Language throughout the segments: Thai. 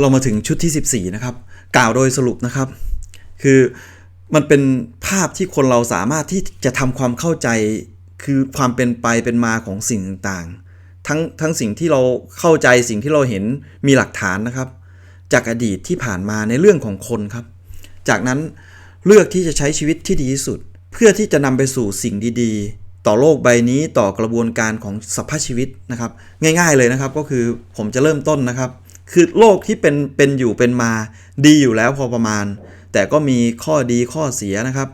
เรามาถึงชุดที่ 14 นะครับ กล่าวโดยสรุปนะครับ คือมันเป็นภาพที่คนเราสามารถที่จะทำความเข้าใจคือความเป็นไปเป็นมาของสิ่งต่างๆ ทั้งทั้งสิ่งที่เราเข้าใจสิ่งที่เราเห็นมีหลักฐานนะครับ จากอดีตที่ผ่านมาในเรื่องของคนครับ จากนั้นเลือกที่จะใช้ชีวิตที่ดีที่สุด เพื่อที่จะนำไปสู่สิ่งดีๆ ต่อโลกใบนี้ต่อกระบวนการของสภาพชีวิตนะครับ ง่าย ๆเลยนะครับ ก็คือผมจะเริ่มต้นนะครับ คือโลกที่เป็นเป็นอยู่เป็นมาดีอยู่แล้วพอประมาณ แต่ก็มีข้อดีข้อเสียนะครับ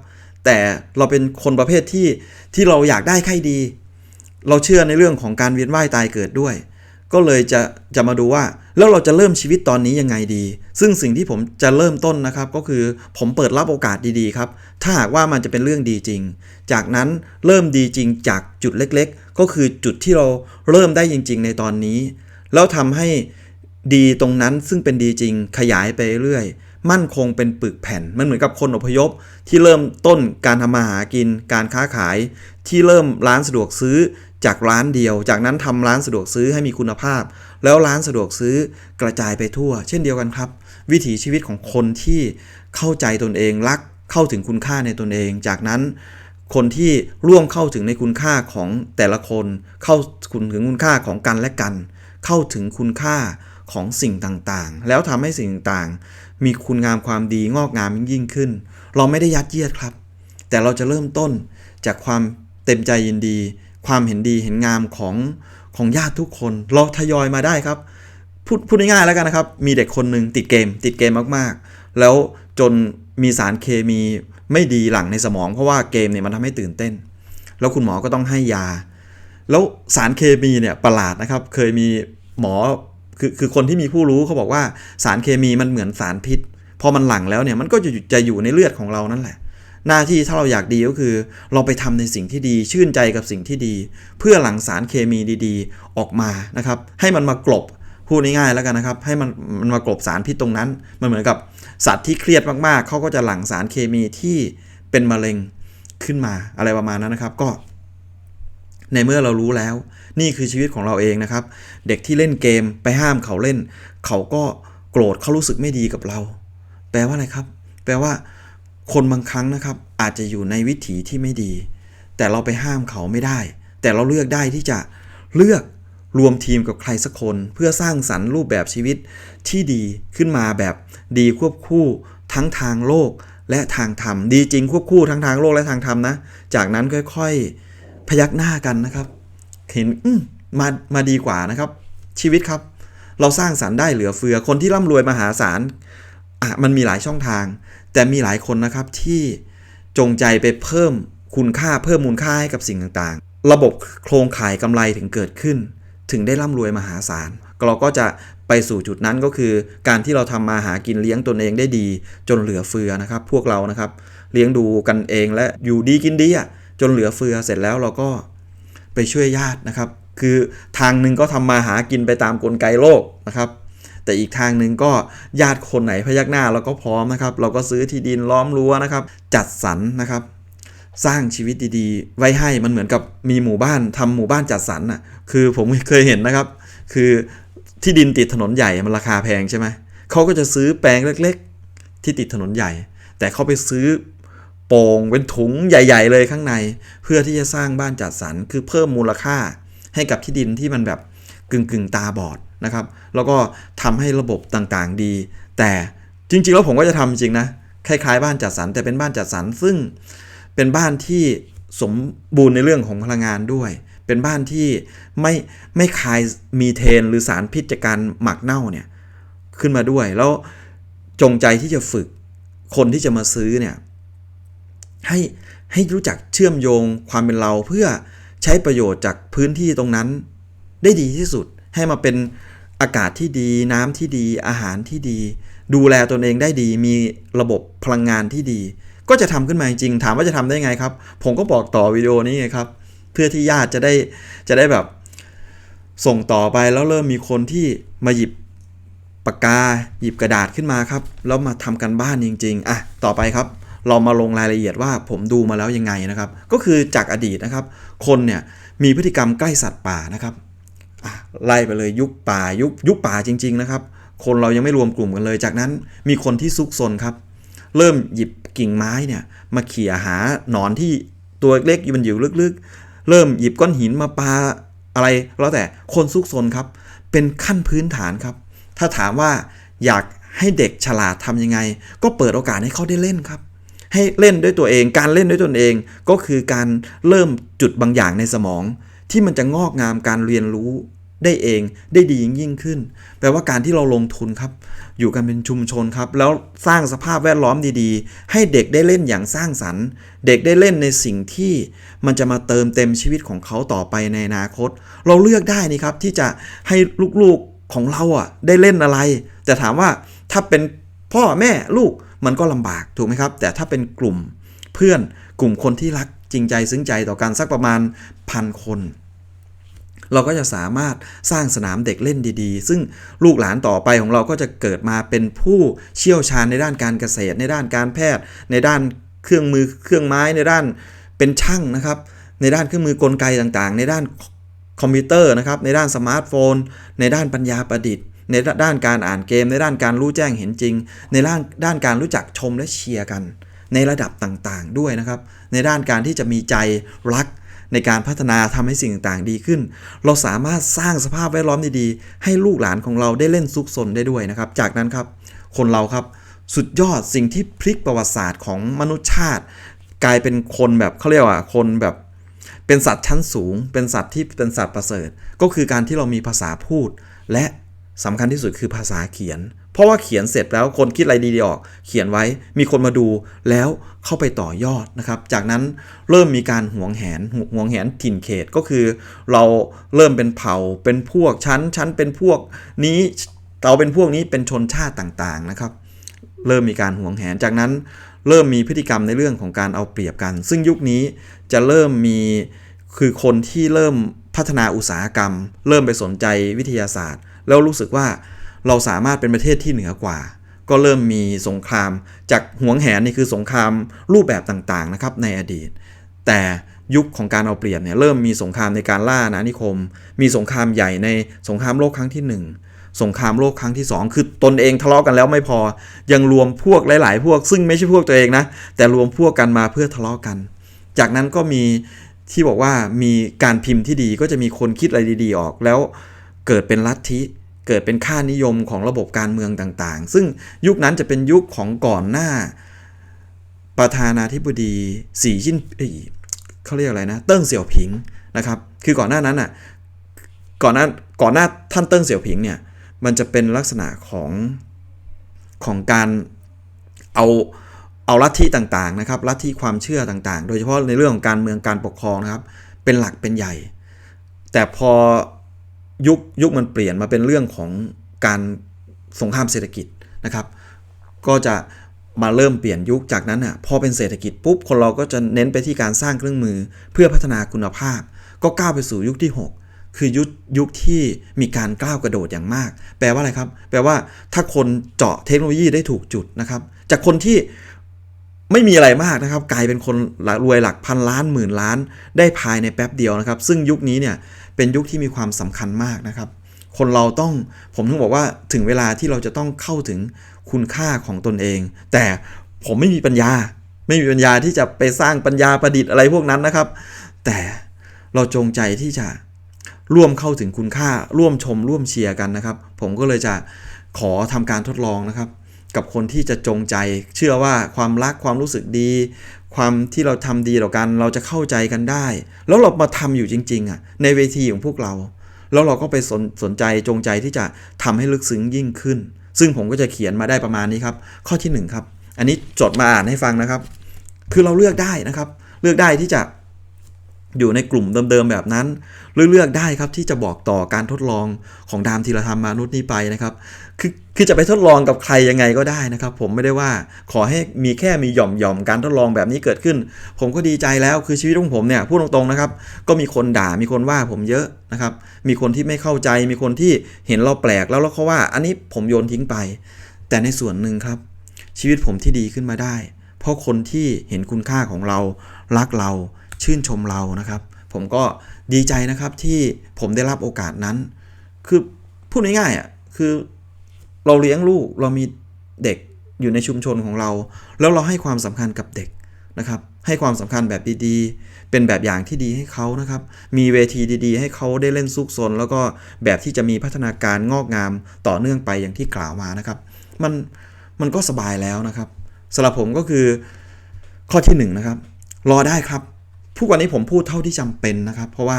แต่เราเป็นคนประเภทที่ที่เราอยากได้ใครดี เราเชื่อในเรื่องของการเวียนว่ายตายเกิดด้วย ก็เลยจะจะมาดูว่า แล้วเราจะเริ่มชีวิตตอนนี้ยังไงดี ซึ่งสิ่งที่ผมจะเริ่มต้นนะครับ ก็คือผมเปิดรับโอกาสดีๆครับ ถ้าหากว่ามันจะเป็นเรื่องดีจริง จากนั้นเริ่มดีจริงจากจุดเล็ก ๆ ก็คือจุดที่เราเริ่มได้จริง ๆ ในตอนนี้ แล้วทำให้ ดีตรงนั้นซึ่งเป็นดีจริงขยายไปเรื่อย มั่นคงเป็นปึกแผ่น มันเหมือนกับคนอพยพ ที่เริ่มต้นการทำมาหากิน การค้าขาย ที่เริ่มร้านสะดวกซื้อจากร้านเดียว จากนั้นทำร้านสะดวกซื้อให้มีคุณภาพ แล้วร้านสะดวกซื้อกระจายไปทั่ว เช่นเดียวกันครับ วิถีชีวิตของคนที่เข้าใจตนเองรักเข้าถึงคุณค่าในตนเอง จากนั้นคนที่ร่วมเข้าถึงในคุณค่าของแต่ละคน เข้าถึงคุณค่าของกันและกัน เข้าถึงคุณค่า ของสิ่งต่างๆ แล้วทำให้สิ่งต่างๆ มีคุณงามความดีงอกงามยิ่งขึ้น เราไม่ได้ยัดเยียดครับ แต่เราจะเริ่มต้นจากความเต็มใจยินดี ความเห็นดีเห็นงามของของญาติทุกคน เราทยอยมาได้ครับ พูดพูดง่ายๆแล้วกันนะครับ มีเด็กคนหนึ่งติดเกม ติดเกมมากๆ แล้วจนมีสารเคมีไม่ดีหลังในสมอง เพราะว่าเกมเนี่ยมันทำให้ตื่นเต้น แล้วคุณหมอก็ต้องให้ยา แล้วสารเคมีเนี่ยประหลาดนะครับ เคยมีหมอ คือคือคนที่มีผู้รู้เขาบอกว่าสารเคมีมันเหมือนสารพิษ พอมันหลั่งแล้วเนี่ยมันก็จะจะอยู่ในเลือดของเรานั่นแหละ หน้าที่ถ้าเราอยากดีก็คือ เราไปทำในสิ่งที่ดี ชื่นใจกับสิ่งที่ดี เพื่อหลั่งสารเคมีดีๆ ออกมานะครับ ให้มันมากลบพูดง่ายๆแล้วกันนะครับ ให้มันมันมากลบสารพิษตรงนั้น มันเหมือนกับสัตว์ที่เครียดมากๆเขาก็จะหลั่งสารเคมีที่เป็นมะเร็งขึ้นมาอะไรประมาณนั้นนะครับ ก็ ในเมื่อเรารู้แล้ว นี่คือชีวิตของเราเองนะครับ เด็กที่เล่นเกมไปห้ามเขาเล่น เขาก็โกรธเขารู้สึกไม่ดีกับเรา แปลว่าอะไรครับ แปลว่าคนบางครั้งนะครับ อาจจะอยู่ในวิถีที่ไม่ดี แต่เราไปห้ามเขาไม่ได้ แต่เราเลือกได้ที่จะเลือกรวมทีมกับใครสักคน เพื่อสร้างสรรค์รูปแบบชีวิตที่ดีขึ้นมาแบบดีควบคู่ทั้งทางโลกและทางธรรม ดีจริงควบคู่ทั้งทางโลกและทางธรรมนะ จากนั้นค่อยๆ พยักหน้ากันนะครับ เห็นมมามาดีกว่านะครับ ชีวิตครับ เราสร้างสรรค์ได้เหลือเฟือคนที่ร่ำรวยมหาศาลอะมันมีหลายช่องทาง แต่มีหลายคนนะครับที่จงใจไปเพิ่มคุณค่าเพิ่มมูลค่าให้กับสิ่งต่างๆ ระบบโครงข่ายกำไรถึงเกิดขึ้น ถึงได้ร่ำรวยมหาศาลเราก็จะไปสู่จุดนั้นก็คือ การที่เราทำมาหากินเลี้ยงตนเองได้ดี จนเหลือเฟือนะครับ พวกเรานะครับ เลี้ยงดูกันเองและอยู่ดีกินดีอะ จนเหลือเฟือเสร็จแล้วเราก็ไปช่วยญาตินะครับ คือทางหนึ่งก็ทำมาหากินไปตามกลไกโลกนะครับ แต่อีกทางหนึ่งก็ญาติคนไหนพยักหน้าเราก็พร้อมนะครับ เราก็ซื้อที่ดินล้อมรั้วนะครับ จัดสรรนะครับ สร้างชีวิตดีๆ ไว้ให้มันเหมือนกับมีหมู่บ้านทำหมู่บ้านจัดสรรน่ะคือผมเคยเห็นนะครับ คือที่ดินติดถนนใหญ่มันราคาแพงใช่ไหมเขาก็จะซื้อแปลงเล็ก ๆ ที่ติดถนนใหญ่ แต่เขาไปซื้อ โป่งเป็นถุงใหญ่ ๆ เลยข้างใน เพื่อที่จะสร้างบ้านจัดสรรคือเพิ่มมูลค่าให้กับที่ดินที่มันแบบกึ่งๆตาบอดนะครับ แล้วก็ทำให้ระบบต่างๆดี แต่จริง ๆ แล้วผมก็จะทำจริงนะคล้ายๆบ้านจัดสรรแต่เป็นบ้านจัดสรรซึ่งเป็นบ้านที่สมบูรณ์ในเรื่องของพลังงานด้วย เป็นบ้านที่ไม่ไม่คายมีเทนหรือสารพิษจากการหมักเน่าเนี่ยขึ้นมาด้วย แล้วจงใจที่จะฝึกคนที่จะมาซื้อเนี่ย ให้ให้รู้จักเชื่อมโยงความเป็นเราเพื่อใช้ประโยชน์จากพื้นที่ตรงนั้น ได้ดีที่สุดให้มาเป็นอากาศที่ดี น้ำที่ดีอาหารที่ดี ดูแลตนเองได้ดี มีระบบพลังงานที่ดี ก็จะทำขึ้นมาจริงถามว่าจะทำได้ไงครับ ผมก็บอกต่อวิดีโอนี้ไงครับ เพื่อที่ญาติจะได้จะได้แบบ ส่งต่อไปแล้วเริ่มมีคนที่มาหยิบปากกาหยิบกระดาษขึ้นมาครับ แล้วมาทำกันบ้านจริง ๆ อะ ต่อไปครับ เรามาลงรายละเอียดว่าผมดูมาแล้วยังไงนะครับ ก็คือจากอดีตนะครับ คนเนี่ยมีพฤติกรรมใกล้สัตว์ป่านะครับไล่ไปเลยยุคป่ายุคยุคป่าจริง ๆนะครับ คนเรายังไม่รวมกลุ่มกันเลย จากนั้นมีคนที่ซุกซนครับ เริ่มหยิบกิ่งไม้เนี่ยมาเขี่ยหาหนอนที่ตัวเล็กอยู่มันอยู่ลึกๆ เริ่มหยิบก้อนหินมาปาอะไรแล้วแต่คนซุกซนครับ เป็นขั้นพื้นฐานครับ ถ้าถามว่าอยากให้เด็กฉลาดทำยังไง ก็เปิดโอกาสให้เขาได้เล่นครับ ให้เล่นด้วยตัวเอง การเล่นด้วยตนเอง ก็คือการเริ่มจุดบางอย่างในสมอง ที่มันจะงอกงามการเรียนรู้ได้เองได้ดียิ่งยิ่งขึ้น แปลว่าการที่เราลงทุนครับ อยู่กันเป็นชุมชนครับ แล้วสร้างสภาพแวดล้อมดีๆ ให้เด็กได้เล่นอย่างสร้างสรรค์ เด็กได้เล่นในสิ่งที่มันจะมาเติมเต็มชีวิตของเขาต่อไปในอนาคต เราเลือกได้นี่ครับที่จะให้ลูกๆของเราอะได้เล่นอะไร แต่ถามว่าถ้าเป็นพ่อแม่ลูก มันก็ลำบากถูกไหมครับ แต่ถ้าเป็นกลุ่มเพื่อนกลุ่มคนที่รักจริงใจซึ้งใจต่อกันสักประมาณพันคน เราก็จะสามารถสร้างสนามเด็กเล่นดีๆ ซึ่งลูกหลานต่อไปของเราก็จะเกิดมาเป็นผู้เชี่ยวชาญในด้านการเกษตร ในด้านการแพทย์ ในด้านเครื่องมือเครื่องไม้ในด้านเป็นช่างนะครับ ในด้านเครื่องมือกลไกต่างๆ ในด้านคอมพิวเตอร์นะครับในด้านสมาร์ทโฟน ในด้านปัญญาประดิษฐ์ ในด้านการอ่านเกม ในด้านการรู้แจ้งเห็นจริง ในด้านด้านการรู้จักชมและเชียร์กัน ในระดับต่างๆ ด้วยนะครับ ในด้านการที่จะมีใจรักในการพัฒนาทำให้สิ่งต่างๆดีขึ้น เราสามารถสร้างสภาพแวดล้อมดีๆ ให้ลูกหลานของเราได้เล่นซุกซนได้ด้วยนะครับ จากนั้นครับ คนเราครับสุดยอดสิ่งที่พลิกประวัติศาสตร์ของมนุษยชาติ กลายเป็นคนแบบเขาเรียกว่าคนแบบเป็นสัตว์ชั้นสูง เป็นสัตว์ที่เป็นสัตว์ประเสริฐ ก็คือการที่เรามีภาษาพูด และ สำคัญที่สุดคือภาษาเขียน เพราะว่าเขียนเสร็จแล้วคนคิดอะไรดีๆออก เขียนไว้มีคนมาดูแล้วเข้าไปต่อยอดนะครับ จากนั้นเริ่มมีการห่วงแหนห่วงแหนถิ่นเขตก็คือ เราเริ่มเป็นเผ่าเป็นพวกชั้นชั้นเป็นพวกนี้เราเป็นพวกนี้เป็นชนชาติต่างๆนะครับ เริ่มมีการห่วงแหนจากนั้นเริ่มมีพฤติกรรมในเรื่องของการเอาเปรียบกัน ซึ่งยุคนี้จะเริ่มมีคือคนที่เริ่มพัฒนาอุตสาหกรรม เริ่มไปสนใจวิทยาศาสตร์ แล้วรู้สึกว่าเราสามารถเป็นประเทศที่เหนือกว่า ก็เริ่มมีสงคราม จากหวงแหนนี่คือสงครามรูปแบบต่างๆนะครับในอดีต แต่ยุคของการเอาเปรียบเนี่ยเริ่มมีสงครามในการล่าอาณานิคม มีสงครามใหญ่ในสงครามโลกครั้งที่หนึ่งสงครามโลกครั้งที่ 2 คือตนเองทะเลาะกันแล้วไม่พอ ยังรวมพวกหลาย ๆ พวกซึ่งไม่ใช่พวกตัวเองนะ แต่รวมพวกกันมาเพื่อทะเลาะกัน จากนั้นก็มีที่บอกว่ามีการพิมพ์ที่ดีก็จะมีคนคิดอะไรดี ๆ ออกแล้ว เกิดเป็นลัทธิเกิดเป็นค่านิยมของระบบการเมืองต่างๆ ซึ่งยุคนั้นจะเป็นยุคของก่อนหน้า ประธานาธิบดีสีจิ้นเอ้ยเขาเรียกอะไรนะ เติ้งเสี่ยวผิงนะครับ คือก่อนหน้านั้นอะ ก่อนหน้า ก่อนหน้าท่านเติ้งเสี่ยวผิงเนี่ย มันจะเป็นลักษณะของของการเอาเอาลัทธิต่างๆนะครับ ลัทธิความเชื่อต่างๆ โดยเฉพาะในเรื่องของการเมืองการปกครองนะครับ เป็นหลักเป็นใหญ่ แต่พอ ยุคยุคมันเปลี่ยนมาเป็นเรื่องของการสงครามเศรษฐกิจนะครับ ก็จะมาเริ่มเปลี่ยนยุคจากนั้นอะพอเป็นเศรษฐกิจปุ๊บคนเราก็จะเน้นไปที่การสร้างเครื่องมือ เพื่อพัฒนาคุณภาพ ก็ก้าวไปสู่ยุคที่ 6 คือยุคยุคที่มีการก้าวกระโดดอย่างมาก แปลว่าอะไรครับ แปลว่าถ้าคนเจาะเทคโนโลยีได้ถูกจุดนะครับ จากคนที่ ไม่มีอะไรมากนะครับ กลายเป็นคนรวยหลักพันล้านหมื่นล้าน ได้ภายในแป๊บเดียวนะครับ ซึ่งยุคนี้เนี่ยเป็นยุคที่มีความสำคัญมากนะครับ คนเราต้องผมถึงบอกว่าถึงเวลาที่เราจะต้องเข้าถึงคุณค่าของตนเอง แต่ผมไม่มีปัญญา ไม่มีปัญญาที่จะไปสร้างปัญญาประดิษฐ์อะไรพวกนั้นนะครับ แต่เราจงใจที่จะร่วมเข้าถึงคุณค่าร่วมชมร่วมเชียร์กันนะครับ ผมก็เลยจะขอทำการทดลองนะครับ กับคนที่จะจงใจ เชื่อว่าความรักความรู้สึกดี ความที่เราทำดีต่อกัน เราจะเข้าใจกันได้ แล้วเรามาทำอยู่จริง ๆอะในเวทีของพวกเรา แล้วเราก็ไปสนสนใจจงใจที่จะทำให้ลึกซึ้งยิ่งขึ้น ซึ่งผมก็จะเขียนมาได้ประมาณนี้ครับ ข้อที่หนึ่งครับ อันนี้จดมาอ่านให้ฟังนะครับ คือเราเลือกได้นะครับ เลือกได้ที่จะ อยู่ในกลุ่มเดิมๆแบบนั้น เลือกได้ครับที่จะบอกต่อการทดลองของดามธีรธรรมมนุษย์นี้ไปนะครับคือคือจะไปทดลองกับใครยังไงก็ได้นะครับ ผมไม่ได้ว่าขอให้มีแค่มีหย่อมหย่อมๆการทดลองแบบนี้เกิดขึ้น ผมก็ดีใจแล้วคือชีวิตของผมเนี่ยพูดตรงๆนะครับ ก็มีคนด่ามีคนว่าผมเยอะนะครับ มีคนที่ไม่เข้าใจ มีคนที่เห็นเราแปลกแล้วแล้วเขาว่า อันนี้ผมโยนทิ้งไป แต่ในส่วนหนึ่งครับ ชีวิตผมที่ดีขึ้นมาได้ เพราะคนที่เห็นคุณค่าของเรารักเรา ชื่นชมเรานะครับ ผมก็ดีใจนะครับที่ผมได้รับโอกาสนั้น คือพูดง่ายๆอะคือเราเลี้ยงลูกเรามีเด็กอยู่ในชุมชนของเรา แล้วเราให้ความสำคัญกับเด็กนะครับ ให้ความสำคัญแบบดีๆ เป็นแบบอย่างที่ดีให้เขานะครับ มีเวทีดีๆ ให้เขาได้เล่นซุกซนแล้วก็แบบที่จะมีพัฒนาการงอกงามต่อเนื่องไปอย่างที่กล่าวมานะครับ มันมันก็สบายแล้วนะครับสำหรับผมก็คือข้อที่หนึ่งนะครับ รอได้ครับ ทุกวันนี้ผมพูดเท่าที่จำเป็นนะครับ เพราะว่า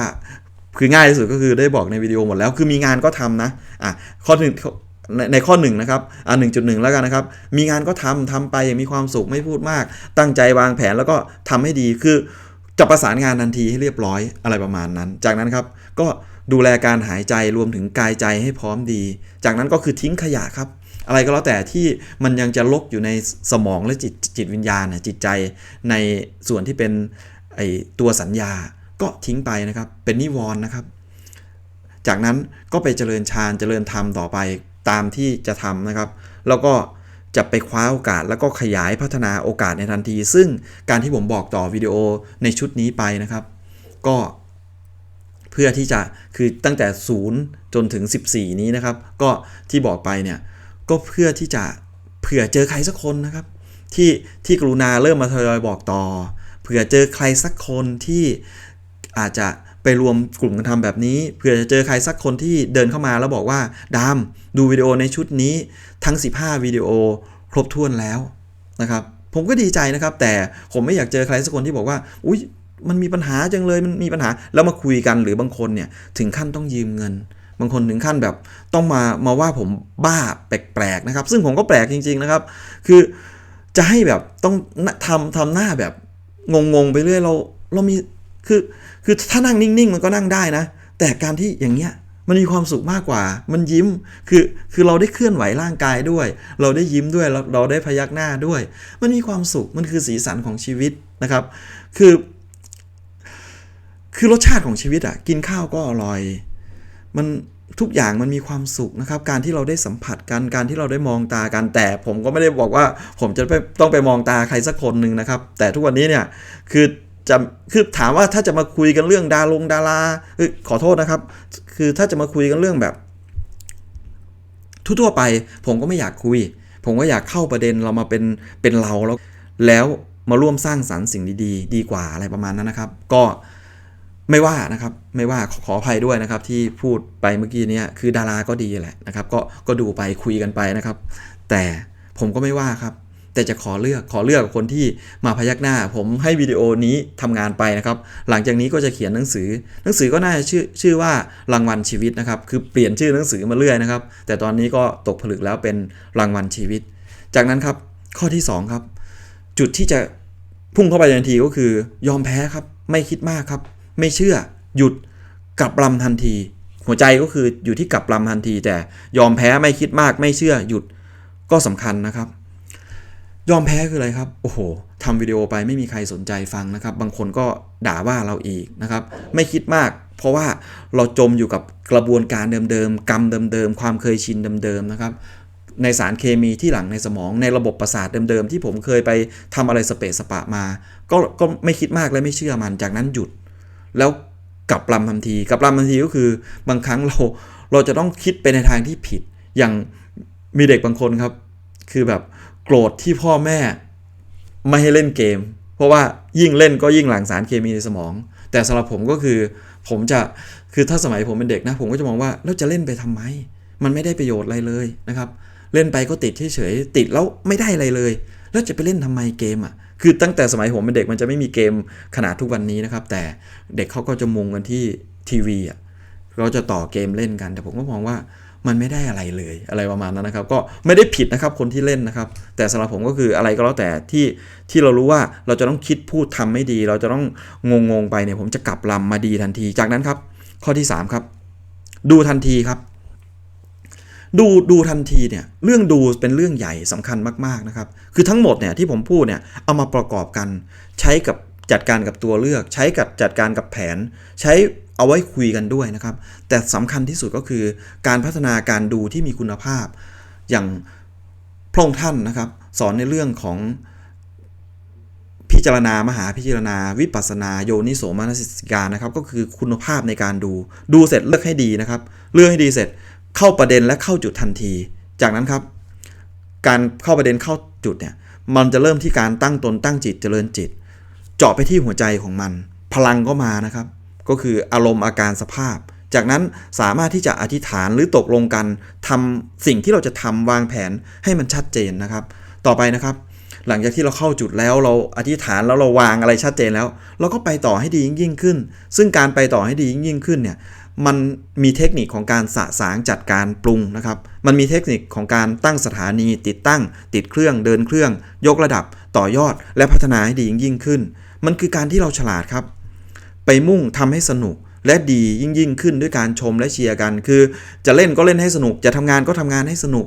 คือง่ายที่สุดก็คือได้บอกในวิดีโอหมดแล้ว คือมีงานก็ทำนะอะข้อหนึ่งในในข้อหนึ่งนะครับอ่าหนึ่งจุดหนึ่งแล้วกันนะครับ มีงานก็ทำทำไปอย่างมีความสุขไม่พูดมาก ตั้งใจวางแผนแล้วก็ทำให้ดีคือจะประสานงานทันทีให้เรียบร้อยอะไรประมาณนั้น จากนั้นครับก็ดูแลการหายใจรวมถึงกายใจให้พร้อมดี จากนั้นก็คือทิ้งขยะครับ อะไรก็แล้วแต่ที่มันยังจะลกอยู่ในสมองและจิตจิตวิญญาณจิตใจในส่วนที่เป็น ไอตัวสัญญาก็ทิ้งไปนะครับ เป็นนิวรณ์นะครับ จากนั้นก็ไปเจริญฌานเจริญธรรมต่อไปตามที่จะทำนะครับ แล้วก็จะไปคว้าโอกาสแล้วก็ขยายพัฒนาโอกาสในทันที ซึ่งการที่ผมบอกต่อวิดีโอในชุดนี้ไปนะครับ ก็เพื่อที่จะคือตั้งแต่ 0 จนถึง 14 นี้นะครับ ก็ที่บอกไปเนี่ยก็เพื่อที่จะเผื่อเจอใครสักคนนะครับ ที่ที่กรุณาเริ่มมาทยอยบอกต่อ เผื่อเจอใครสักคนที่อาจจะไปรวมกลุ่มกันทำแบบนี้ เผื่อจะเจอใครสักคนที่เดินเข้ามาแล้วบอกว่าดามดูวิดีโอในชุดนี้ทั้ง 15 วิดีโอครบถ้วนแล้วนะครับผมก็ดีใจนะครับ แต่ผมไม่อยากเจอใครสักคนที่บอกว่า อุ้ยมันมีปัญหาจังเลยมันมีปัญหาแล้วมาคุยกันหรือบางคนเนี่ยถึงขั้นต้องยืมเงิน บางคนถึงขั้นแบบต้องมามาว่าผมบ้าแปลกๆนะครับ ซึ่งผมก็แปลกจริง ๆนะครับ คือจะให้แบบต้องทำทำหน้าแบบ งงๆไปเรื่อยเราเรามีคือคือถ้านั่งนิ่งๆ มันก็นั่งได้นะ แต่การที่อย่างเงี้ยมันมีความสุขมากกว่า มันยิ้ม คือ คือเราได้เคลื่อนไหวร่างกายด้วย เราได้ยิ้มด้วย เราเราได้พยักหน้าด้วย มันมีความสุข มันคือสีสันของชีวิตนะครับ คือ คือรสชาติของชีวิตอะ่ะกินข้าวก็อร่อย มัน ทุกอย่างมันมีความสุขนะครับ การที่เราได้สัมผัสกัน การที่เราได้มองตากัน แต่ผมก็ไม่ได้บอกว่าผมจะไปต้องไปมองตาใครสักคนหนึ่งนะครับ แต่ทุกวันนี้เนี่ยคือจะคือถามว่าถ้าจะมาคุยกันเรื่องดารงดาราอขอโทษนะครับ คือถ้าจะมาคุยกันเรื่องแบบ ทั่วๆไป ผมก็ไม่อยากคุย ผมก็อยากเข้าประเด็นเรามาเป็นเป็นเราแล้ว แล้วมาร่วมสร้างสรรค์สิ่งดีๆ ดีกว่าอะไรประมาณนั้นนะครับ ก็ ไม่ว่านะครับไม่ว่าขออภัยด้วยนะครับที่พูดไปเมื่อกี้เนี้คือดาราก็ดีแหละนะครับ ก็ก็ดูไปคุยกันไปนะครับ แต่ผมก็ไม่ว่าครับแต่จะขอเลือกขอเลือกคนที่มาพยักหน้า ผมให้วิดีโอนี้ทำงานไปนะครับ หลังจากนี้ก็จะเขียนหนังสือ หนังสือก็น่าจะชื่อชื่อว่ารางวัลชีวิตนะครับ คือเปลี่ยนชื่อหนังสือมาเรื่อยนะครับ แต่ตอนนี้ก็ตกผลึกแล้วเป็นรางวัลชีวิต จากนั้นครับข้อที่สองครับ จุดที่จะพุ่งเข้าไปทันทีก็คือยอมแพ้ครับ ไม่คิดมากครับ ไม่เชื่อ หยุดกลับลำทันที หัวใจก็คืออยู่ที่กลับลำทันที แต่ยอมแพ้ไม่คิดมากไม่เชื่อหยุดก็สำคัญนะครับ ยอมแพ้คืออะไรครับ โอ้โหทำวิดีโอไปไม่มีใครสนใจฟังนะครับ บางคนก็ด่าว่าเราอีกนะครับ ไม่คิดมาก เพราะว่าเราจมอยู่กับกระบวนการเดิมๆกรรมเดิมๆความเคยชินเดิมๆนะครับในสารเคมีที่หลังในสมองในระบบประสาทเดิมๆ ที่ผมเคยไปทำอะไรสเปะสปะมา ก็ก็ไม่คิดมากและไม่เชื่อมันจากนั้นหยุด แล้วกลับลำทันทีกลับลำทันทีก็คือบางครั้งเราเราจะต้องคิดไปในทางที่ผิด อย่างมีเด็กบางคนครับ คือแบบโกรธที่พ่อแม่ไม่ให้เล่นเกม เพราะว่ายิ่งเล่นก็ยิ่งหลั่งสารเคมีในสมอง แต่สำหรับผมก็คือผมจะคือถ้าสมัยผมเป็นเด็กนะ ผมก็จะมองว่าแล้วจะเล่นไปทำไม มันไม่ได้ประโยชน์อะไรเลยนะครับ เล่นไปก็ติดเฉยๆติดแล้วไม่ได้อะไรเลย แล้วจะไปเล่นทำไมเกมอะคือตั้งแต่สมัยผมเป็นเด็กมันจะไม่มีเกมขนาดทุกวันนี้นะครับ แต่เด็กเขาก็จะมุงกันที่ทีวีอะเราจะต่อเกมเล่นกัน แต่ผมก็มองว่ามันไม่ได้อะไรเลยอะไรประมาณนั้นนะครับ ก็ไม่ได้ผิดนะครับคนที่เล่นนะครับ แต่สำหรับผมก็คืออะไรก็แล้วแต่ที่ที่เรารู้ว่าเราจะต้องคิดพูดทำไม่ดี เราจะต้องงงงๆไปเนี่ยผมจะกลับลำมาดีทันที จากนั้นครับ ข้อที่ 3 ครับ ดูทันทีครับ ดูดูทันทีเนี่ยเรื่องดูเป็นเรื่องใหญ่สำคัญมากๆนะครับ คือทั้งหมดเนี่ยที่ผมพูดเนี่ยเอามาประกอบกัน ใช้กับจัดการกับตัวเลือก ใช้กับจัดการกับแผน ใช้เอาไว้คุยกันด้วยนะครับ แต่สำคัญที่สุดก็คือการพัฒนาการดูที่มีคุณภาพ อย่างพระองค์ท่านนะครับ สอนในเรื่องของพิจารณามหาพิจารณา วิปัสนาโยนิโสมนสิการนะครับ ก็คือคุณภาพในการดู ดูเสร็จเลือกให้ดีนะครับ เลือกให้ดีเสร็จ เข้าประเด็นและเข้าจุดทันที จากนั้นครับ การเข้าประเด็นเข้าจุดเนี่ยมันจะเริ่มที่การตั้งตนตั้งจิตเจริญจิต เจาะไปที่หัวใจของมัน พลังก็มานะครับ ก็คืออารมณ์อาการสภาพ จากนั้นสามารถที่จะอธิษฐานหรือตกลงกันทำสิ่งที่เราจะทำวางแผนให้มันชัดเจนนะครับ ต่อไปนะครับ หลังจากที่เราเข้าจุดแล้วเราอธิษฐานแล้วเราวางอะไรชัดเจนแล้ว เราก็ไปต่อให้ดียิ่งยิ่งขึ้น ซึ่งการไปต่อให้ดียิ่งยิ่งขึ้นเนี่ย มันมีเทคนิคของการสะสางจัดการปรุงนะครับ มันมีเทคนิคของการตั้งสถานีติดตั้ง ติดเครื่องเดินเครื่อง ยกระดับ ต่อยอด และพัฒนาให้ดียิ่งยิ่งขึ้น มันคือการที่เราฉลาดครับ ไปมุ่งทำให้สนุกและดียิ่งยิ่งขึ้นด้วยการชมและเชียร์กัน คือ จะเล่นก็เล่นให้สนุก จะทำงานก็ทำงานให้สนุก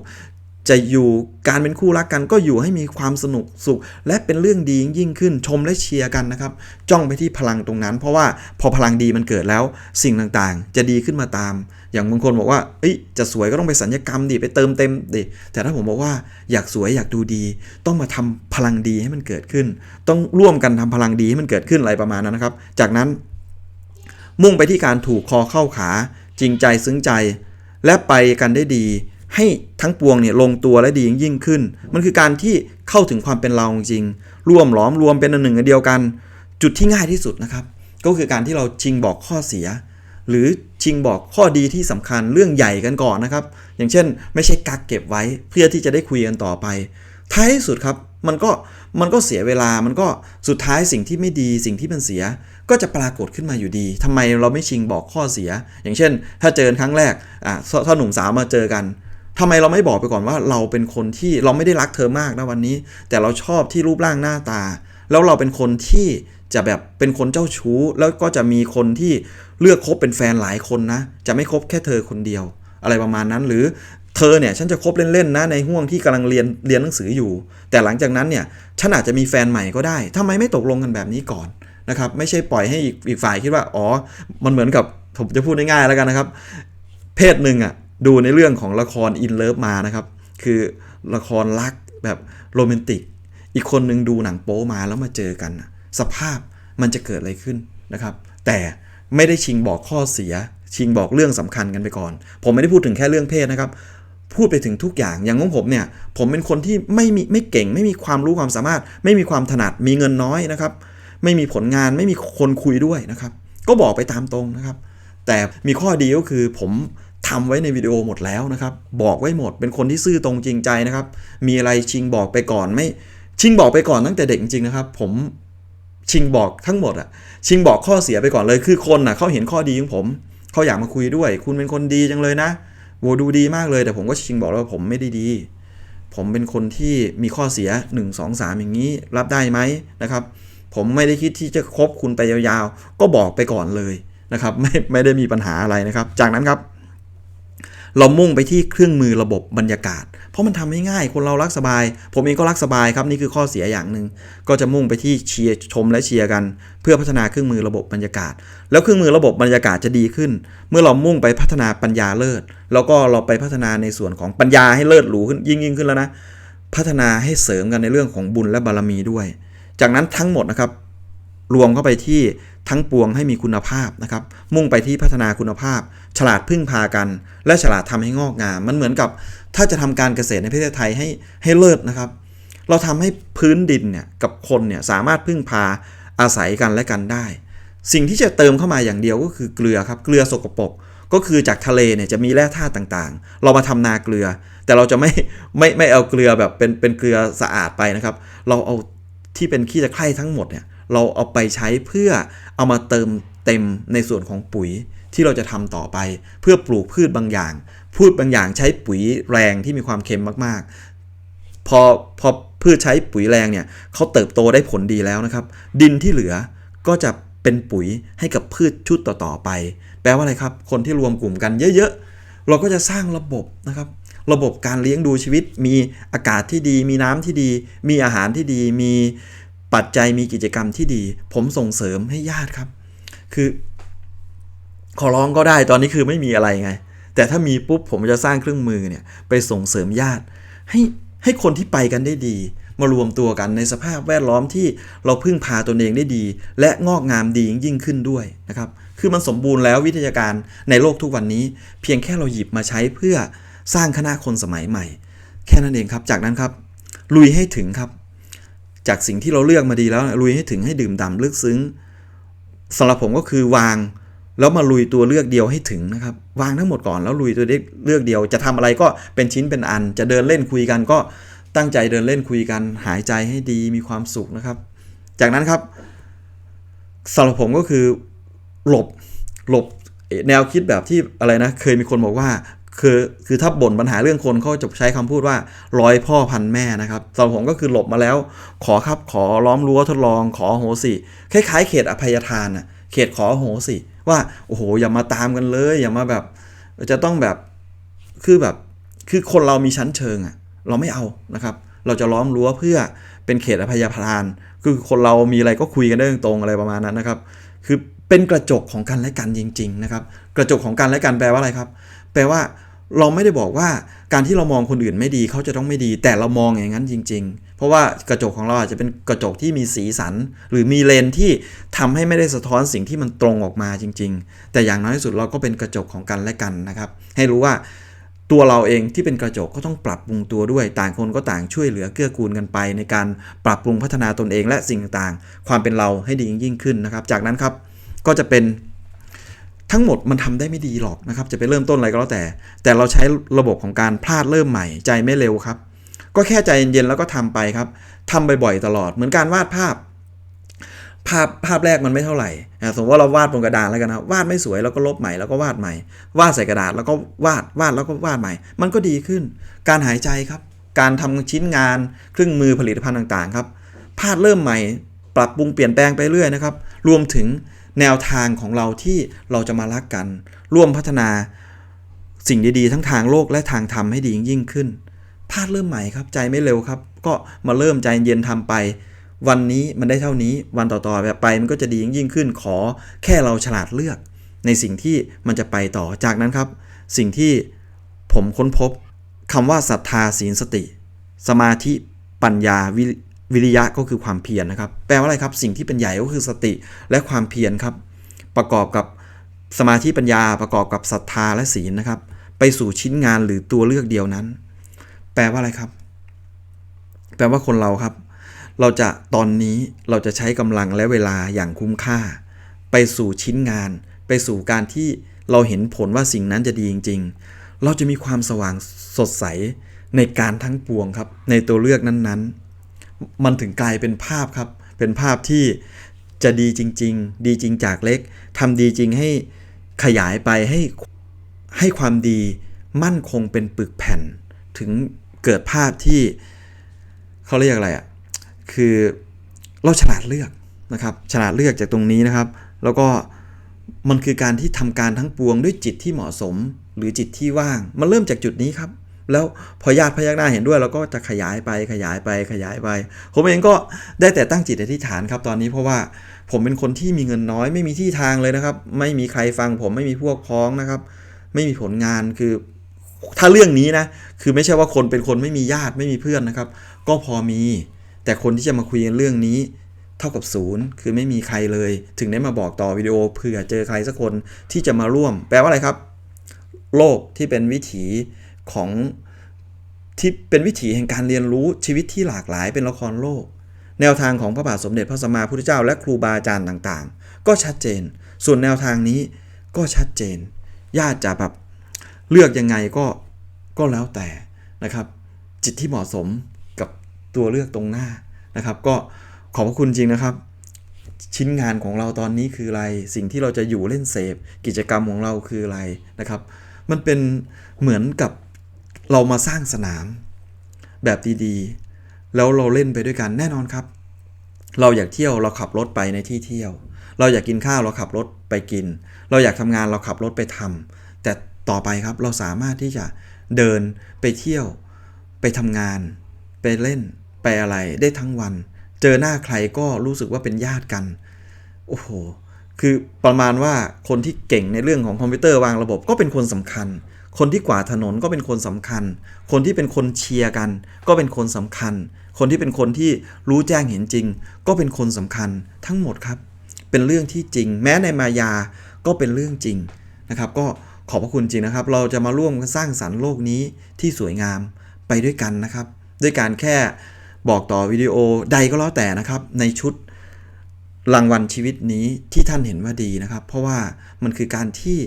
จะอยู่การเป็นคู่รักกันก็อยู่ให้มีความสนุกสุข และเป็นเรื่องดียิ่งขึ้นชมและเชียร์กันนะครับ จ้องไปที่พลังตรงนั้น เพราะว่าพอพลังดีมันเกิดแล้วสิ่งต่างๆ จะดีขึ้นมาตาม อย่างบางคนบอกว่าเอ้ยจะสวยก็ต้องไปสัญญกรรมดิไปเติมเต็มดิแต่ถ้าผมบอกว่าอยากสวยอยากดูดี ต้องมาทำพลังดีให้มันเกิดขึ้น ต้องร่วมกันทำพลังดีให้มันเกิดขึ้นอะไรประมาณนั้นนะครับ จากนั้น มุ่งไปที่การถูกคอเข้าขาจริงใจซึ้งใจ และไปกันได้ดี ให้ทั้งปวงเนี่ยลงตัวและดียิ่งขึ้น มันคือการที่เข้าถึงความเป็นเราจริง ร่วมหลอมรวมเป็นอันหนึ่งอันเดียวกัน จุดที่ง่ายที่สุดนะครับ ก็คือการที่เราชิงบอกข้อเสีย หรือชิงบอกข้อดีที่สำคัญเรื่องใหญ่กันก่อนนะครับ อย่างเช่น ไม่ใช่กักเก็บไว้เพื่อที่จะได้คุยกันต่อไป ท้ายที่สุดครับมันก็มันก็เสียเวลา มันก็สุดท้ายสิ่งที่ไม่ดีสิ่งที่มันเสีย ก็จะปรากฏขึ้นมาอยู่ดีทำไมเราไม่ชิงบอกข้อเสีย อย่างเช่น ถ้าเจอกันครั้งแรกอะถ้าถ้าหนุ่มสาวมาเจอกัน ทำไมเราไม่บอกไปก่อนว่าเราเป็นคนที่เราไม่ได้รักเธอมากนะวันนี้ แต่เราชอบที่รูปร่างหน้าตา แล้วเราเป็นคนที่จะแบบเป็นคนเจ้าชู้ แล้วก็จะมีคนที่เลือกคบเป็นแฟนหลายคนนะ จะไม่คบแค่เธอคนเดียว อะไรประมาณนั้นหรือเธอเนี่ยฉันจะคบเล่นๆนะในห่วงที่กำลังเรียนเรียนหนังสืออยู่ แต่หลังจากนั้นเนี่ยฉันอาจจะมีแฟนใหม่ก็ได้ทำไมไม่ตกลงกันแบบนี้ก่อนนะครับไม่ใช่ปล่อยให้อีกอีกฝ่ายคิดว่าอ๋อมันเหมือนกับผมจะพูดง่ายๆแล้วกันนะครับ เพศหนึ่งอะ ดูในเรื่องของละครอินเลิฟมานะครับ คือละครรักแบบโรแมนติก อีกคนหนึ่งดูหนังโป๊มาแล้วมาเจอกัน สภาพมันจะเกิดอะไรขึ้นนะครับ แต่ไม่ได้ชิงบอกข้อเสีย ชิงบอกเรื่องสำคัญกันไปก่อน ผมไม่ได้พูดถึงแค่เรื่องเพศนะครับ พูดไปถึงทุกอย่างอย่างของผมเนี่ย ผมเป็นคนที่ไม่มีไม่เก่ง ไม่มีความรู้ความสามารถ ไม่มีความถนัดมีเงินน้อยนะครับ ไม่มีผลงานไม่มีคนคุยด้วยนะครับ ก็บอกไปตามตรงนะครับ แต่มีข้อดีก็คือผม ทำไว้ในวิดีโอหมดแล้วนะครับ บอกไว้หมดเป็นคนที่ซื่อตรงจริงใจนะครับ มีอะไรชิงบอกไปก่อนไม่ ชิงบอกไปก่อนตั้งแต่เด็กจริงๆนะครับ ผมชิงบอกทั้งหมดอะชิงบอกข้อเสียไปก่อนเลยคือคนน่ะเขาเห็นข้อดีของผมเขาอยากมาคุยด้วย คุณเป็นคนดีจังเลยนะโวดูดีมากเลย แต่ผมก็ชิงบอกวว่าผมไม่ได้ดี ผมเป็นคนที่มีข้อเสีย 1 2 3 อย่างนี้ รับได้ไหมนะครับ ผมไม่ได้คิดที่จะคบคุณไปยาวๆ ก็บอกไปก่อนเลยนะครับ ไม่ไม่ได้มีปัญหาอะไรนะครับ จากนั้นครับ เรามุ่งไปที่เครื่องมือระบบบรรยากาศ เพราะมันทำให้ง่ายคนเรารักสบาย ผมเองก็รักสบายครับนี่คือข้อเสียอย่างหนึ่งก็จะมุ่งไปที่เชียร์ชมและเชียร์กัน เพื่อพัฒนาเครื่องมือระบบบรรยากาศ แล้วเครื่องมือระบบบรรยากาศจะดีขึ้น เมื่อเรามุ่งไปพัฒนาปัญญาเลิศ แล้วก็เราไปพัฒนาในส่วนของปัญญาให้เลิศหรูขึ้นยิ่งยิ่งขึ้นแล้วนะพัฒนาให้เสริมกันในเรื่องของบุญและบารมีด้วย จากนั้นทั้งหมดนะครับรวมเข้าไปที่ ทั้งปวงให้มีคุณภาพนะครับ มุ่งไปที่พัฒนาคุณภาพ ฉลาดพึ่งพากัน และฉลาดทำให้งอกงาม มันเหมือนกับถ้าจะทำการเกษตรในประเทศไทยให้ให้เลิศนะครับ เราทำให้พื้นดินเนี่ยกับคนเนี่ยสามารถพึ่งพาอาศัยกันและกันได้ สิ่งที่จะเติมเข้ามาอย่างเดียวก็คือเกลือครับ เกลือสกปรกก็คือจากทะเลเนี่ยจะมีแร่ธาตุต่างๆ เรามาทำนาเกลือ แต่เราจะไม่ไม่ไม่เอาเกลือแบบเป็นเป็นเกลือสะอาดไปนะครับ เราเอาที่เป็นขี้ตะไคร่ทั้งหมดเนี่ย เราเอาไปใช้เพื่อเอามาเติมเต็มในส่วนของปุ๋ยที่เราจะทำต่อไป เพื่อปลูกพืชบางอย่างพืชบางอย่างใช้ปุ๋ยแรงที่มีความเค็มมากๆ พอพอพืชใช้ปุ๋ยแรงเนี่ยเขาเติบโตได้ผลดีแล้วนะครับ ดินที่เหลือก็จะเป็นปุ๋ยให้กับพืชชุดต่อๆไป แปลว่าอะไรครับ คนที่รวมกลุ่มกันเยอะๆ เราก็จะสร้างระบบนะครับ ระบบการเลี้ยงดูชีวิต มีอากาศที่ดี มีน้ำที่ดี มีอาหารที่ดี มี ปัจจัยมีกิจกรรมที่ดี ผมส่งเสริมให้ญาติครับ คือ ขอร้องก็ได้ตอนนี้คือไม่มีอะไรไง แต่ถ้ามีปุ๊บผมจะสร้างเครื่องมือเนี่ยไปส่งเสริมญาติ ให้ให้คนที่ไปกันได้ดี มารวมตัวกันในสภาพแวดล้อมที่เราพึ่งพาตนเองได้ดี และงอกงามดียิ่งขึ้นด้วยนะครับ คือมันสมบูรณ์แล้ววิทยาการในโลกทุกวันนี้ เพียงแค่เราหยิบมาใช้เพื่อสร้างคณะคนสมัยใหม่ แค่นั้นเองครับ จากนั้นครับ ลุยให้ถึงครับ จากสิ่งที่เราเลือกมาดีแล้วลุยให้ถึงให้ดื่มด่ำลึกซึ้งสำหรับผมก็คือวาง แล้วมาลุยตัวเลือกเดียวให้ถึงนะครับ วางทั้งหมดก่อนแล้วลุยตัวเลือกเดียว จะทำอะไรก็เป็นชิ้นเป็นอัน จะเดินเล่นคุยกันก็ตั้งใจเดินเล่นคุยกัน หายใจให้ดีมีความสุขนะครับ จากนั้นครับสำหรับผมก็คือหลบหลบแนวคิดแบบที่อะไรนะ เคยมีคนบอกว่า คือคือถ้าบ่นปัญหาเรื่องคนเขาจะใช้คำพูดว่าร้อยพ่อพันแม่นะครับสำหรับผมก็คือหลบมาแล้ว ขอครับขอล้อมรั้วทดลอง ขอโหสิคล้ายๆ เขตอภัยทานน่ะเขตขอโหสิว่าโอ้โหอย่ามาตามกันเลย อย่ามาแบบจะต้องแบบคือแบบคือคนเรามีชั้นเชิงอะเราไม่เอานะครับ เราจะล้อมรั้วเพื่อเป็นเขตอภัยทาน คือคนเรามีอะไรก็คุยกันได้ตรงๆอะไรประมาณนั้นนะครับ คือเป็นกระจกของกันและกันจริง ๆ นะครับ กระจกของกันและกันแปลว่าอะไรครับ แปลว่า เราไม่ได้บอกว่าการที่เรามองคนอื่นไม่ดีเขาจะต้องไม่ดี แต่เรามองอย่างนั้นจริง ๆ เพราะว่ากระจกของเราอาจจะเป็นกระจกที่มีสีสัน หรือมีเลนที่ทำให้ไม่ได้สะท้อนสิ่งที่มันตรงออกมาจริง ๆ แต่อย่างน้อยที่สุดเราก็เป็นกระจกของกันและกันนะครับ ให้รู้ว่าตัวเราเองที่เป็นกระจกก็ต้องปรับปรุงตัวด้วย ต่างคนก็ต่างช่วยเหลือเกื้อกูลกันไป ในการปรับปรุงพัฒนาตนเองและสิ่งต่างๆ ความเป็นเราให้ดียิ่งขึ้นนะครับ จากนั้นครับก็จะเป็น ทั้งหมดมันทำได้ไม่ดีหรอกนะครับจะไปเริ่มต้นอะไรก็แล้วแต่ แต่เราใช้ระบบของการพลาดเริ่มใหม่ ใจไม่เร็วครับ ก็แค่ใจเย็นๆแล้วก็ทำไปครับทำบ่อยๆตลอดเหมือนการวาดภาพ ภาพภาพแรกมันไม่เท่าไหร่สมมติว่าเราวาดบนกระดานแล้วกันนะวาดไม่สวยแล้วก็ลบใหม่แล้วก็วาดใหม่ วาดใส่กระดาษแล้วก็วาดวาดแล้วก็วาดใหม่ มันก็ดีขึ้น การหายใจครับ การทำชิ้นงานเครื่องมือผลิตภัณฑ์ต่างๆครับพลาดเริ่มใหม่ ปรับปรุงเปลี่ยนแปลงไปเรื่อยนะครับ รวมถึง แนวทางของเราที่เราจะมารักกัน ร่วมพัฒนาสิ่งดีๆ ทั้งทางโลกและทางธรรมให้ดียิ่งขึ้นพลาดเริ่มใหม่ครับใจไม่เร็วครับ ก็มาเริ่มใจเย็นทำไป วันนี้มันได้เท่านี้วันต่อๆแบบไปมันก็จะดียิ่งขึ้นขอแค่เราฉลาดเลือก ในสิ่งที่มันจะไปต่อจากนั้นครับ สิ่งที่ผมค้นพบคำว่าศรัทธาศีลสติ สมาธิปัญญาวิ วิริยะก็คือความเพียรนะครับ แปลว่าอะไรครับ สิ่งที่เป็นใหญ่ก็คือสติและความเพียรครับ ประกอบกับสมาธิปัญญา ประกอบกับศรัทธาและศีลนะครับ ไปสู่ชิ้นงานหรือตัวเลือกเดียวนั้น แปลว่าอะไรครับ แปลว่าคนเราครับ เราจะตอนนี้เราจะใช้กำลังและเวลาอย่างคุ้มค่า ไปสู่ชิ้นงาน ไปสู่การที่เราเห็นผลว่าสิ่งนั้นจะดีจริง ๆ เราจะมีความสว่างสดใสในการทั้งปวงครับ ในตัวเลือกนั้นๆ มันถึงกลายเป็นภาพครับ เป็นภาพที่จะดีจริง ๆ ดีจริงจากเล็กทำดีจริงให้ขยายไปให้ให้ความดีมั่นคงเป็นปึกแผ่น ถึงเกิดภาพที่เขาเรียกอะไรอะ่ะคือเราฉลาดเลือกนะครับ ฉลาดเลือกจากตรงนี้นะครับ แล้วก็มันคือการที่ทำการทั้งปวงด้วยจิตที่เหมาะสม หรือจิตที่ว่าง มันเริ่มจากจุดนี้ครับ แล้วพอญาติพยักหน้าเห็นด้วยเราก็จะขยายไปขยายไปขยายไป ผมเองก็ได้แต่ตั้งจิตอธิษฐานครับตอนนี้เพราะว่าผมเป็นคนที่มีเงินน้อยไม่มีที่ทางเลยนะครับ ไม่มีใครฟังผมไม่มีพวกพ้องนะครับ ไม่มีผลงานคือ ถ้าเรื่องนี้นะ คือไม่ใช่ว่าคนเป็นคนไม่มีญาติไม่มีเพื่อนนะครับ ก็พอมี แต่คนที่จะมาคุยเรื่องนี้เท่ากับศูนย์คือไม่มีใครเลย ถึงได้มาบอกต่อวิดีโอเผื่อเจอใครสักคนที่จะมาร่วม แปลว่าอะไรครับ โลกที่เป็นวิถี ของที่เป็นวิถีแห่งการเรียนรู้ชีวิตที่หลากหลายเป็นละครโลก แนวทางของพระบาทสมเด็จพระสัมมาพุทธเจ้า และครูบาอาจารย์ต่างๆ ก็ชัดเจน ส่วนแนวทางนี้ก็ชัดเจน ญาติจะแบบเลือกยังไงก็ก็แล้วแต่นะครับ จิตที่เหมาะสมกับตัวเลือกตรงหน้านะครับ ก็ขอบพระคุณจริงนะครับ ชิ้นงานของเราตอนนี้คืออะไร สิ่งที่เราจะอยู่เล่นเสพ กิจกรรมของเราคืออะไรนะครับ มันเป็นเหมือนกับ เรามาสร้างสนามแบบดีๆ แล้วเราเล่นไปด้วยกันแน่นอนครับ เราอยากเที่ยวเราขับรถไปในที่เที่ยว เราอยากกินข้าวเราขับรถไปกิน เราอยากทำงานเราขับรถไปทำแต่ต่อไปครับเราสามารถที่จะเดินไปเที่ยว ไปทำงาน ไปเล่นไปอะไรได้ทั้งวัน เจอหน้าใครก็รู้สึกว่าเป็นญาติกัน โอ้โหคือประมาณว่าคนที่เก่งในเรื่องของคอมพิวเตอร์วางระบบก็เป็นคนสำคัญ คนที่กวาดถนนก็เป็นคนสำคัญ คนที่เป็นคนเชียร์กัน ก็เป็นคนสำคัญ คนที่เป็นคนที่รู้แจ้งเห็นจริง ก็เป็นคนสำคัญทั้งหมดครับ เป็นเรื่องที่จริง แม้ในมายาก็เป็นเรื่องจริงนะครับ ก็ขอบพระคุณจริงนะครับ เราจะมาร่วมกันสร้างสรรค์โลกนี้ที่สวยงามไปด้วยกันนะครับ ด้วยการแค่บอกต่อวิดีโอใดก็แล้วแต่นะครับ ในชุดรางวัลชีวิตนี้ที่ท่านเห็นว่าดีนะครับ เพราะว่ามันคือการที่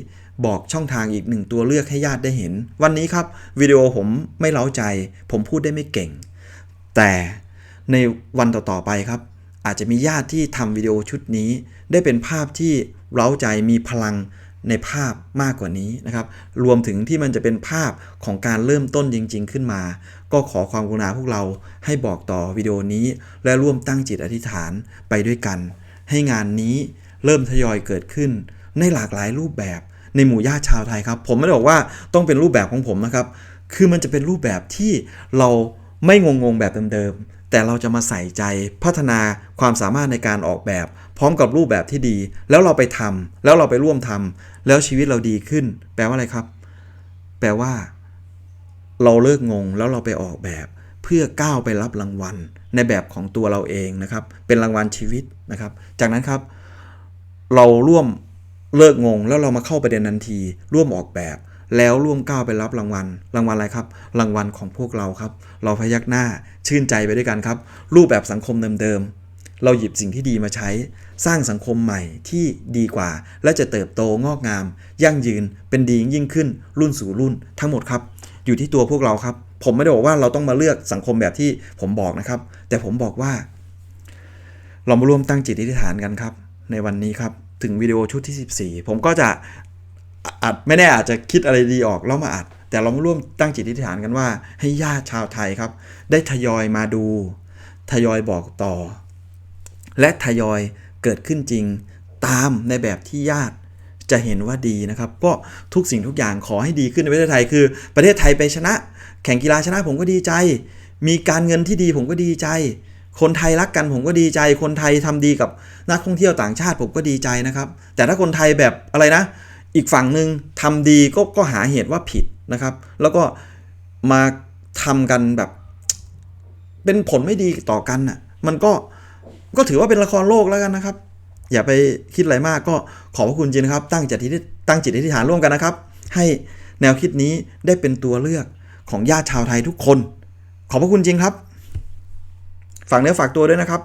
บอกช่องทางอีกหนึ่งตัวเลือกให้ญาติได้เห็น วันนี้ครับวิดีโอผมไม่เล้าใจ ผมพูดได้ไม่เก่ง แต่ในวันต่อๆไปครับ อาจจะมีญาติที่ทำวิดีโอชุดนี้ ได้เป็นภาพที่เร้าใจมีพลังในภาพมากกว่านี้นะครับ รวมถึงที่มันจะเป็นภาพของการเริ่มต้นจริง ๆ ขึ้นมา ก็ขอความกรุณาพวกเราให้บอกต่อวิดีโอนี้ และร่วมตั้งจิตอธิษฐานไปด้วยกัน ให้งานนี้เริ่มทยอยเกิดขึ้นในหลากหลายรูปแบบ ในหมู่ญาติชาวไทยครับ ผมไม่ได้บอกว่าต้องเป็นรูปแบบของผมนะครับ คือมันจะเป็นรูปแบบที่เราไม่งงๆแบบเดิมๆ แต่เราจะมาใส่ใจพัฒนาความสามารถในการออกแบบ พร้อมกับรูปแบบที่ดี แล้วเราไปทำแล้วเราไปร่วมทำแล้วชีวิตเราดีขึ้น แปลว่าอะไรครับ แปลว่า เราเลิกงงแล้วเราไปออกแบบ เพื่อก้าวไปรับรางวัล ในแบบของตัวเราเองนะครับ เป็นรางวัลชีวิตนะครับ จากนั้นครับ เราร่วม เลิกงงแล้วเรามาเข้าประเด็นทันที ร่วมออกแบบ แล้วร่วมก้าวไปรับรางวัล รางวัลอะไรครับ รางวัลของพวกเราครับ เราพยักหน้าชื่นใจไปด้วยกันครับ รูปแบบสังคมเดิมๆเราหยิบสิ่งที่ดีมาใช้ สร้างสังคมใหม่ที่ดีกว่า และจะเติบโตงอกงาม ยั่งยืนเป็นดียิ่งขึ้น รุ่นสู่รุ่น ทั้งหมดครับ อยู่ที่ตัวพวกเราครับ ผมไม่ได้บอกว่าเราต้องมาเลือกสังคมแบบที่ผมบอกนะครับ แต่ผมบอกว่า เรามาร่วมตั้งจิตอธิษฐานกันครับ ในวันนี้ครับ ถึงวิดีโอชุดที่ 14 ผมก็จะอัดไม่แน่อาจจะคิดอะไรดีออกแล้วมาอัด แต่เราร่วมตั้งจิตอธิษฐานกันว่า ให้ญาติชาวไทยครับ ได้ทยอยมาดู ทยอยบอกต่อ และทยอยเกิดขึ้นจริง ตามในแบบที่ญาติจะเห็นว่าดีนะครับก็ทุกสิ่งทุกอย่างขอให้ดีขึ้นในประเทศไทยคือ ประเทศไทยไปชนะ แข่งกีฬาชนะผมก็ดีใจ มีการเงินที่ดีผมก็ดีใจ คนไทยรักกันผมก็ดีใจ คนไทยทำดีกับนักท่องเที่ยวต่างชาติผมก็ดีใจนะครับ แต่ถ้าคนไทยแบบอะไรนะ อีกฝั่งหนึ่งทำดีก็ก็หาเหตุว่าผิดนะครับ แล้วก็มาทำกันแบบ เป็นผลไม่ดีต่อกันน่ะ มันก็ก็ถือว่าเป็นละครโลกแล้วกันนะครับ อย่าไปคิดอะไรมากก็ขอบพระคุณจริงนะครับ ตั้งจิตอธิษตั้งจิตอธิษฐานร่วมกันนะครับ ให้แนวคิดนี้ได้เป็นตัวเลือกของญาติชาวไทยทุกคน ขอบพระคุณจริงครับ ฝากเนื้อฝากตัวด้วยนะครับ